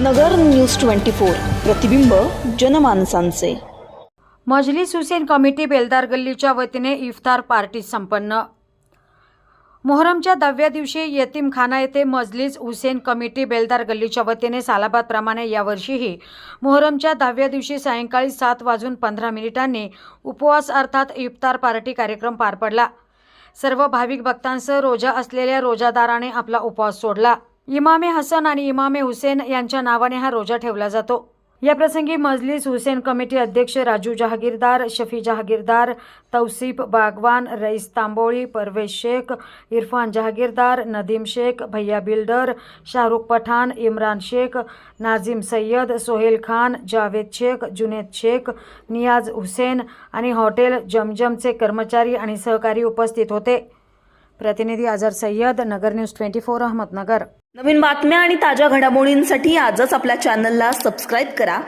नगर news twenty four प्रतिबिंब जनमानसांचे. Majlis Hussain committee बेलदार गल्लीच्या वतीने इफ्तार पार्टी संपन्न. मोहरमच्या दहाव्या दिवशी यतीमखाना येथे मजलिस हुसेन कमिटी बेलदार गल्लीच्या वतीने सालाबादप्रमाणे यावर्षीही मोहरमच्या दहाव्या दिवशी सायंकाळी सात वाजून पंधरा मिनिटांनी उपवास अर्थात इफ्तार पार्टी कार्यक्रम पार पडला. सर्व भाविक भक्तांसह रोजा असलेल्या रोजादाराने आपला उपवास सोडला. इमामे हसन आणि इमामे हुसेन यांच्या नावाने हा रोजा ठेवला जातो. याप्रसंगी मजलिस हुसेन कमिटी अध्यक्ष राजू जहागीरदार शफी जहागीरदार तौसिफ बागवान रईस तांबोळी परवेज शेख इरफान जहागीरदार नदीम शेख भैया बिल्डर शाहरुख पठाण इम्रान शेख नाझिम सय्यद सोहेल खान जावेद शेख जुनेद शेख नियाज हुसेन आणि हॉटेल जमजमचे कर्मचारी आणि सहकारी उपस्थित होते. प्रतिनिधी Azhar Sayyad Nagar news twenty four Ahmednagar. नवीन बातम्या आणि ताज्या घडामोडींसाठी आजच आपल्या चॅनलला सबस्क्राईब करा.